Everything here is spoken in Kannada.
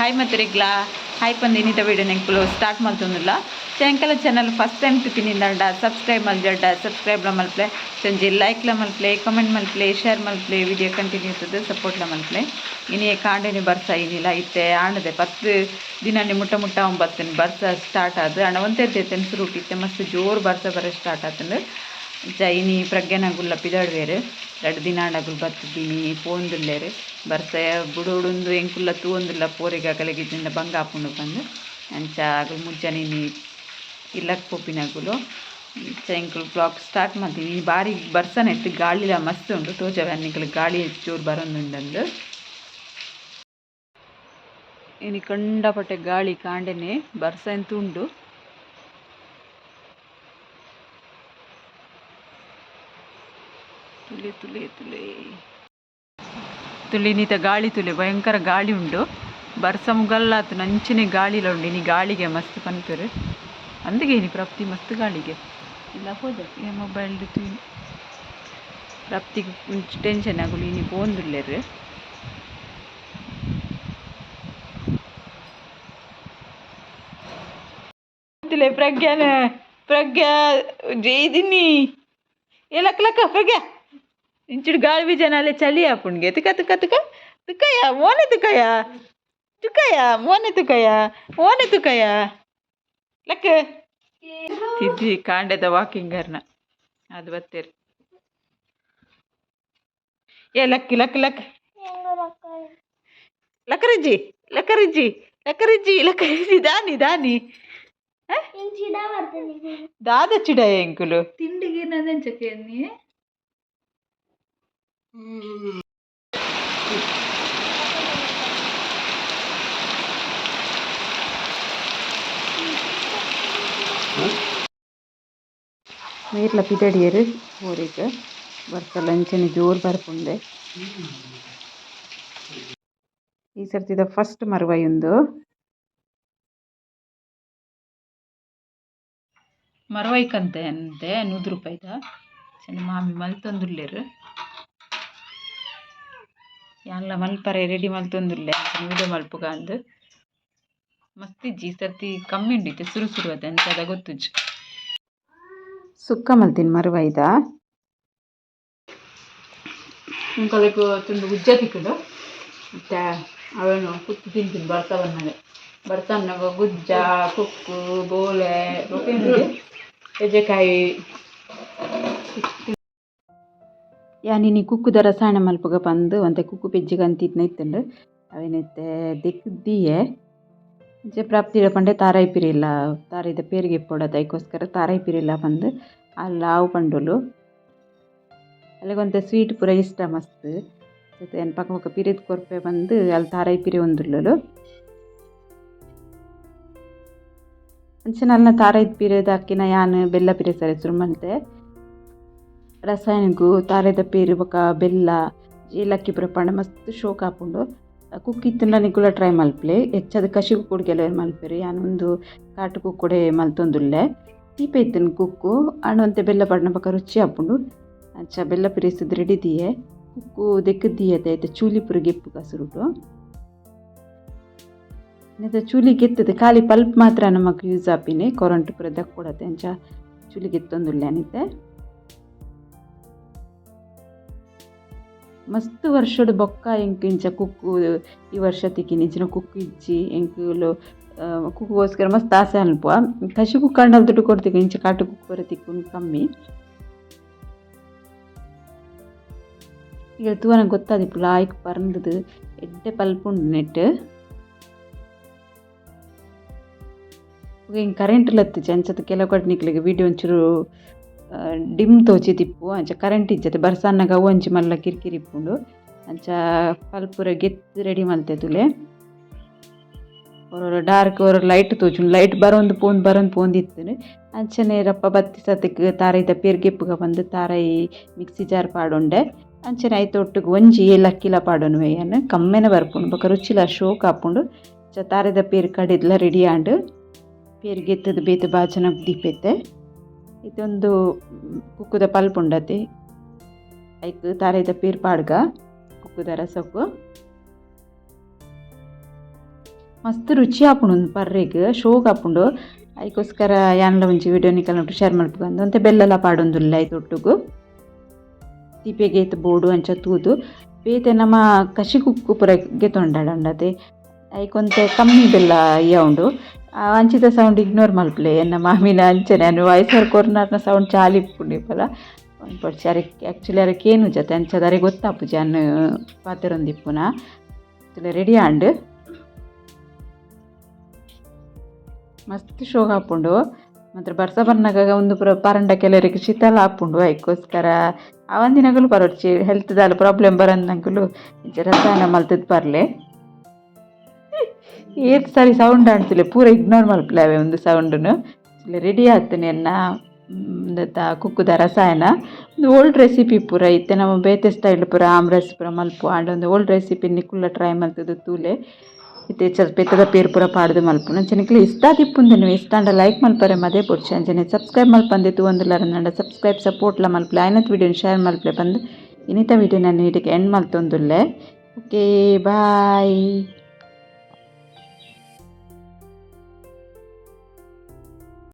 ಹಾಯ್ ಮತ್ತೆ ರೆಗ್ಲಾ ಹಾಯ್ ಪಂದು ಇನ್ನಿತ ವಿಡಿಯೋ ನೆಂಕುಲು ಸ್ಟಾರ್ಟ್ ಮಾಡ್ತೊಂದಿಲ್ಲ ಚಂಕಲ ಚಾನಲ್ ಫಸ್ಟ್ ಟೈಮ್ ತಿಪ್ಪಿನಿಂದ ಸಬ್ಸ್ಕ್ರೈಬ್ ಮಲ್ಜಡ್ಡ ಸಬ್ಸ್ಕ್ರೈಬ್ಲ ಮಲ್ಪ್ಲೆ ಸಂಜೆ ಲೈಕ್ಲ ಮಲ್ಪ್ಲೆ ಕಮೆಂಟ್ ಮಲ್ಪ್ಲೆ ಶೇರ್ ಮಲ್ಪ್ಲೆ ವಿಡಿಯೋ ಕಂಟಿನ್ಯೂ ಇರ್ತದೆ ಸಪೋರ್ಟ್ಲ ಮಲ್ಪ್ಲೆ ಇನ್ನೇ ಕಾಂಡೆನಿ ಬರ್ಸ ಏನಿಲ್ಲ ಇತ್ತೆ ಆಂಡದೆ ಪತ್ತು ದಿನನೇ ಮುಟ್ಟ ಮುಟ್ಟ ಒಂಬತ್ತು ಬರ್ಸ ಸ್ಟಾರ್ಟ್ ಆದ ಅಣ್ಣ ಒಂದೇ ತೆನ್ಸು ರೂಟಿತ್ತೆ ಮಸ್ತ್ ಜೋರು ಬರ್ಸ ಬರೋ ಸ್ಟಾರ್ಟ್ ಆತಂದು ಜೈನಿ ಪ್ರಜ್ಞಾನಗುಲ್ಲ ಪಿದಾಡ್ವೆರ್. ರಡ್ಡ್ ದಿನ ಆಡಗುಲ್ ಬತ್ತಿದ್ದೀನಿ ಪೋವೊಂದುಲ್ಲೆರ್ ಬರ್ಸ ಬುಡೊಡುಂದು ಎಂಕುಲ್ಲ ತೂವೊಂದುಲ್ಲ ಪೋರಿಗ ಇಜ್ಜಿಂಡ ಬಂಗ ಆಪುಂಡು ಪಂದ್ ಅಂಚ ಅಗುಲು ಮುಜ್ಜನಿನಿ ಇಲ್ಲಗ್ ಪೋಪಿನಗುಲು ಎಂಕುಲು ಬ್ಲಾಗ್ ಸ್ಟಾರ್ಟ್ ಮಾಡ್ತೀನಿ ಈ ಬಾರಿ ಬರ್ಸನ ಇತ್ತು ಗಾಳಿಲ ಮಸ್ತ್ ಉಂಟು. ತೋಜವೆ ಅನ್ನಿಕಲು ಗಾಳಿ ಚೂರು ಬರೋದುಂಡಂದು. ಇನಿ ಕಂಡಪಟ್ಟೆ ಗಾಳಿ ಕಾಂಡೆನೆ ಬರ್ಸ ಎಂತ ಉಂಡು ತುಲೆ ತುಲೆ ತುಲೆ. ತುಳಿನೀತ ಗಾಳಿ ತುಲೆ. ಭಯಂಕರ ಗಾಳಿ ಉಂಡು ಬರ್ಸ ಮುಗಲ್ಲಾತು ನಂಚಿನ ಗಾಳಿಲ ಉಂಡು ನಿ ಗಾಳಿಗೆ ಮಸ್ತ್ ಪನ್ಪೆರು ಅಂದಿಗೆ ಇನಿ ಪ್ರಾಪ್ತಿ ಮಸ್ತ್ ಗಾಳಿಗೆ. ಇಲ್ಲ ಹೋದ. ಏ ಮೊಬೈಲ್ ಪ್ರಾಪ್ತಿ ಪ್ರಪ್ತಿಗೆ ಟೆನ್ಷನ್ ಆಗುಲು. ಇನಿ ಪೋಂದುಲ್ಲೆರು. ಪ್ರಜ್ಞಾನ ಪ್ರಜ್ಞಾ ಜೈದಿನಿ ಏ ಲಕ್ಕ ಲಕ್ಕ ಪ್ರಜ್ಞಾ. ಇಂಚುಡು ಗಾಳಿ ಬೀಜನಲ್ಲೇ ಚಳಿ ಆಪುಣ್ಗೆ ತುಕ ತುಕ ತುಕ ತುಕಯ ಓನೆ ತುಕಯ ತುಕಯ ಓನೆ ತುಕಯ ಓನೆ ತುಕಯ ಲಕ್ಕ ತಿದ್ದಿ ಕಾಂಡದ ವಾಕಿಂಗರ್ನ ಅದು ಬತ್ತೇರಿ ಏ ಲಕ್ಕಿ ಲಕ್ ಲಕ್ ಲಕರಿಜ್ಜಿ ಲಕರಿಜ್ಜಿ ಲಕರಿಜ್ಜಿ ಲಕರಿಜ್ಜಿ ದಾನಿ ದಾನಿ ದಾದ ಚಿಡ ಎಂಕುಲು ತಿಂಡಿಗೆ ನನ್ನೆಂಚಕ್ಕೆ ನೀ ಪಿದಡಿಯರು ಊರಿಗೆ. ಬರ್ತ ಅಂಚನೆ ಜೋರು ಬರ್ಪುಂಡೆ. ಈ ಸರ್ತಿದ ಫಸ್ಟ್ ಮರುವೈಂದು ಮರವೈಕಂತೆ ಅಂತೆ, ನೂರು ರೂಪಾಯಿದ. ಸಣ್ಣ ಮಾಮಿ ಮಲ್ತೊಂದುಲ್ಲೇರು. ಯಾನ್ಲ ಮಲ್ಪರೆ ರೆಡಿ ಮಲ್ತೊಂದುಲ್ಲೆ ವಿಡಿಯೋ ಮಲ್ಪುಗ ಅಂದು. ಮಸ್ತಿಜ್ಜಿ ಸರ್ತಿ ಕಮ್ಮಿ ಉಂಡಿತ್ತೆ, ಸುರು ಸುರು ಅದ ಎಂತದ ಗೊತ್ತುಜ್ಜಿ ಸುಕ್ಕ ಮಲ್ತಿನ ಮರವೈದ ಇಂಕದಕ್ಕೆ ತುಂಬ ಉಜ್ಜ ತಿಕ್ಕದು ಮತ್ತೆ ಅವನು ಕುತ್ತು ತಿಂತೀನಿ ಬರ್ತಾವನ್ನಾಗ ಬರ್ತಾವನ್ನಾಗ ಗುಜ್ಜ, ಕುಕ್ಕು ಬೋಲೆ ಎಜೆಕಾಯಿ ಯಾನಿನಿ ಕುಕ್ಕುದ ರಸಾಯನ ಮಲ್ಪಗ ಬಂದು, ಒಂತೆ ಕುಕ್ಕು ಪೆಜ್ಜಿಗೆ ಅಂತಿದ್ನ ಇತ್ತಂಡು ಅವೇನೈತೆ, ದಿಕ್ದಿಯೆ, ಜೆ ಪ್ರಾಪ್ತಿರ ಪಂಡೆ ತಾರಾಯಿ ಪಿರಿಲ್ಲ ತಾರೈದ ಪೇರಿಗೆ ಪೊಡದ ಅದಕ್ಕೋಸ್ಕರ ತಾರಾಯಿ ಪಿರಿಲ್ಲ ಬಂದು, ಅಲ್ಲ ಆವು ಪಂಡುಲು. ಅಲ್ಲಿಗೊಂತೆ ಸ್ವೀಟ್ ಪೂರ ಇಷ್ಟ ಮಸ್ತ್. ಏನು ಪಕ್ಕ ಪಕ್ಕ ಪಿರಿದ ಕೊರ್ಪೆ ಬಂದು ಅಲ್ಲಿ ತಾರಾಯಿ ಪಿರಿ ಒಂದುಲ್ಲಲು. ಅಂಚನಲ್ನ ತಾರೈದ ಪಿರಿದ, ಅಕ್ಕಿನ ಯಾನ್ ಬೆಲ್ಲ ಪಿರಿ ಸರಿ ಸುರುಮಂತೆ ರಸಾಯನಗೂ, ತಾರೆದ ಪೇರು ಬೊಕ ಬೆಲ್ಲ, ಏಲಕ್ಕಿ ಪೂರ ಪಂಡ ಮಸ್ತ್ ಶೋಕ್ ಆಪುಂಡು ಕುಕ್ಕಿತ್ತುಂಡ ನಿಕುಲ ಟ್ರೈ ಮಲ್ಪಲೆ. ಹೆಚ್ಚದ ಕಸಿ ಕೂಡ ಕೆಲವರು ಮಲ್ಪೆರು? ಯಾನೊಂದು ಕಾಟು ಕುಕ್ಕುಡೆ ಮಲ್ತೊಂದುಲ್ಲೆ. ಸೀಪೆ ಇತ್ತನ ಕುಕ್ಕು ಅಣ್ಣಂತೆ ಬೆಲ್ಲ ಪಡ್ನ ಬೊಕ ರುಚಿ ಹಾಕೊಂಡು ಅಚ್ಚ, ಬೆಲ್ಲ ಪಿರಿಸಿದ್ ರೆಡಿ ದಿಯೆ. ಕುಕ್ಕು ದೆಕ್ಕದಿಯತೆ ಐತೆ ಚೂಲಿ ಪುರ ಗೆಪ್ಪು ಕಸುರುಟು. ಚೂಲಿ ಗೆತ್ತದೆ, ಖಾಲಿ ಪಲ್ಪ್ ಮಾತ್ರ ನಮಗೆ ಯೂಸ್ ಆಪಿನಿ. ಕೊರಂಟು ಪುರ ದಕ್ಕೊಡತ್ತೆ ಅಂಚ ಚೂಲಿ ಗೆತ್ತೊಂದುಲ್ಲೆ ಅನಿತೆ ಮಸ್ತ್ ವರ್ಷದ ಬೊಕ್ಕ ಎಂಕ್ ಇಂಚ ಕುಕ್ಕು ಈ ವರ್ಷ ತಿಕ್ಕಿನ ಇಂಚಿನ ಕುಕ್ಕು ಇಜ್ಜಿ ಎಂಕುಲು ಕುಕ್ಕುಗೋಸ್ಕರ ಮಸ್ತ್ ಆಸೆ ಅನ್ಪುವ ಕಸಿ ಕುಕ್ಕಂಡ ದುಡ್ಡು ಕೊಡ್ತಿಕ್ಕ ಇಂಚ ಕಾಟು ಕುಕ್ಕು ಬರ ತಿಕ್ಕೊಂಡು ಕಮ್ಮಿ ಈಗ ತೂವನ ಗೊತ್ತಾದಿಪ್ಪು ಲಾಯ್ಕ್ ಪರ್ಂದದು ಎಡ್ಡೆ ಪಲ್ಪುಂಡು ನೆಟ್ ಹಿಂಗೆ ಕರೆಂಟ್ ಲತ್ತು ಅಂಚದ ಕೆಲವು ಕಡೆ ನಿಕ್ಲಿಗೆ ವಿಡಿಯೋ ಒಂಚೂರು ಡಿಮ್ ತೋಚಿ ತಿಪ್ಪು, ಅಂಚ ಕರೆಂಟ್ ಇಜ್ಜತೆ ಬರ್ಸನ್ನಗ ಅವು ಮಲ್ಲ ಕಿರಿಕಿರಿ ಇಪ್ಪುಂಡು. ಅಂಚ ಪಲ್ಪುರ ಗೆತ್ತು ರೆಡಿ ಮಲ್ತೆ ತುಲೆ. ಒರ ಡಾರ್ಕ್ ಒರ ಲೈಟ್ ತೋಚುಂಡು. ಲೈಟ್ ಬರೋಂದು ಪೋಂದು, ಬರೋಂದು ಪೋಂದಿತ್ತುನು ಅಂಚನೆ ರಪ್ಪ ಬತ್ತಿ ಸತಕ್ಕೆ ತಾರೈದ ಪೇರ್ಗೆಪ್ಪುಗ ಬಂದು ತಾರೈ ಮಿಕ್ಸಿ ಜಾರ್ ಪಾಡೊಂಡೆ. ಅಂಚನೆ ಐತ ಒಟ್ಟಿಗೆ ಒಂಜಿ ಲಕ್ಕಿಲ ಪಾಡೋನು ವೇಯನ್ ಕಮ್ಮೆನ ಬರ್ಪುಂಡು. ಬೊಕ ರುಚಿಲ ಶೋಕ್ ಹಾಪುಂಡು ಚ ತಾರೆದ ಪೇರ್ ಕಡಿದ್ಲ ರೆಡಿ ಆಂಡು. ಪೇರ್ಗೆತ್ತದ ಬೇತ ಬಾಜನ ದೀಪೆತ್ತೆ ಇದೊಂದು ಕುಕ್ಕುದ ಪಲ್ಪ್ ಉಂಡತೆ ಐಕ್ ತಾರೆದ ಪೀರ್ಪಾಡ್ಗ ಪಾಡ್ಗ ಕುಕ್ಕುದ ರಸಕ್ಕು. ಮಸ್ತ್ ರುಚಿ ಉಂದು ಪರ್ರೆಗ್, ಶೋಕ್ ಆಪುಂಡು. ಅದಕ್ಕೋಸ್ಕರ ಯಾನ್ಲ ಒಂಜಿ ವಿಡಿಯೋ ನಿಕಲ್ನ ಶೇರ್ ಮಲ್ಪುಗಂದು ಅಂತೆ ಬೆಲ್ಲಲ ಪಾಡೊಂದುಲ್ಲ ಐದು ಒಟ್ಟುಗು. ದೀಪೆಗೆ ಬೋಡು ಅಂಚ ತೂದು. ಬೇತೆ ನಮ್ಮ ಕಶಿ ಕುಕ್ಕು ಪೂರ ತೊಂಡಾಡಂಡತೆ ಐಕೊಂತೆ ಕಮ್ಮಿ ಬೆಲ್ಲ ಇಯ ಉಂಡು. ಅಂಚಿದ ಸೌಂಡ್ ಇಗ್ನೋರ್ ಮಲ್ಪಲೆ ಎನ್ನ ಮಾಮಿನ ಅಂಚನೆ ಅನ್ನು ವಯಸ್ಸರ್ ಕೊರ್ನಾರ್ನ ಸೌಂಡ್ ಚಾಲಿ ಇಪ್ಪುಂಡು ಇಪ್ಪಲ ಪಡ್ಚಿ ಅರೆ ಆ್ಯಕ್ಚುಲಿ ಅರೆ ಏನು ಜೊತೆ ಅಂಚದ? ಅರೆ ಗೊತ್ತಾಪುಜಿ ಅನ್ನು ಪಾತೆರೊಂದಿಪ್ಪುನ ರೆಡಿ ಆಂಡ್ ಮಸ್ತ್ ಶೋಗ ಆಪುಂಡು ಮಾತ್ರ ಬರ್ಸ ಬರ್ನಾಗ ಒಂದು ಪುರ, ಪರಂಡ ಕೆಲವರಿಗೆ ಶೀತಲ ಆಪುಂಡು ಅದಕ್ಕೋಸ್ಕರ ಬರೋಡ್ಚಿ ಹೆಲ್ತ್ ದಾಲ ಪ್ರಾಬ್ಲಮ್ ಬರಂದಂಕುಲು ರಸಾಯನ ಮಲ್ತದ್ ಬರ್ಲೆ. ಏತ್ ಸಾರಿ ಸೌಂಡ್ ಆಡ್ತಿಲ್ಲ, ಪೂರ ಇಗ್ನೋರ್ ಮಲ್ಪಲೆ ಅವೆ ಒಂದು ಸೌಂಡನ್ನು ರೆಡಿ ಆಗ್ತೇನೆ ಎನ್ನ ಕುಕ್ಕುದ ರಸಾಯನ. ಒಂದು ಓಲ್ಡ್ ರೆಸಿಪಿ ಪೂರ ಇತ್ತೆ ನಮ್ಮ ಬೇತೆ ಸ್ಟೈಲ್ ಪೂರ ಆಮ್ರಸ್, ಪೂರ ಮಲ್ಪು, ಆಂಡ ಒಂದು ಓಲ್ಡ್ ರೆಸಿಪಿ ನಿಕ್ಕುಲ್ಲ ಟ್ರೈ ಮಲ್ತದು ತೂಲೆ. ಇತ್ತೆ ಚಲ್ ಬೆತ್ತದ ಪೇರ್ ಪೂರ ಪಾಡ್ದು ಮಲ್ಪುನ ಅಂಚನೆಕ್ಲೆ ಇಷ್ಟ ತಿಪ್ಪುಂದೆನು ಇಷ್ಟ ಅಂಡ ಲೈಕ್ ಮಲ್ಪರೆ, ಮದೇ ಪೊಡ್ಚಿ ಅಂಚನೆ ಸಬ್ಸ್ಕ್ರೈಬ್ ಮಲ್ಪಂದೆ ತೂವಂದುಲ್ಲಾರ ನಂಡ ಸಬ್ಸ್ಕ್ರೈಬ್ ಸಪೋರ್ಟ್ಲ ಮಲ್ಪಲೆ. ಆಯ್ನತ್ ವಿಡಿಯೋನ ಶೇರ್ ಮಲ್ಪಲೆ ಬಂದು. ಇನ್ನಿತ ವಿಡಿಯೋ ನಾನು ಎಂಡ್ ಮಲ್ತೊಂದುಲ್ಲೆ. Okay bye